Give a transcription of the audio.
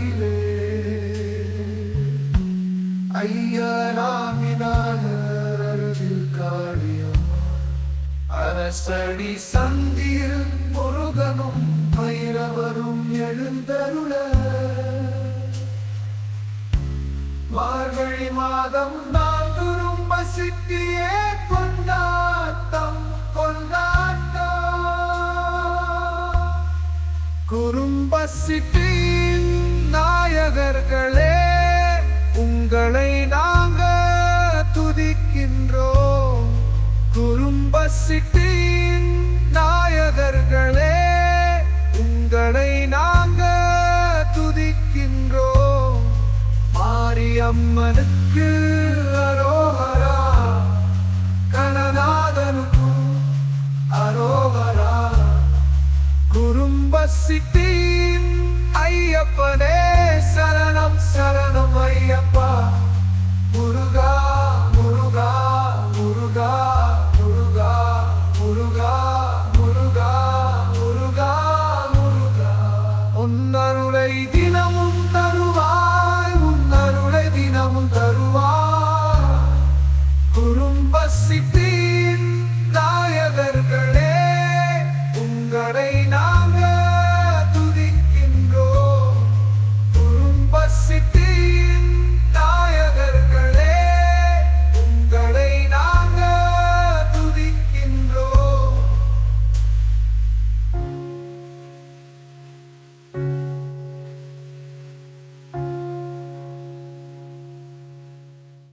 மனதிலே ஐயனாமினாகர் அருகில் காளியம் அரசடி சந்தியில் முருகனும் பைரவரும் எழுந்தருள. மார்கழி மாதம் நான்குரும் பசித்தியே கொண்டாட்டம் கொண்டாட்டம். குறும்பசிட்டி யூனிவர்சிட்டியின் நாயகர்களே உங்களை நாங்க துதிக்கின்றோம். மாரியம்மனுக்கு அரோகரா கனநாதனுக்கும் அரோகரா. குறும்ப சிட்டியின் ஐயப்பனே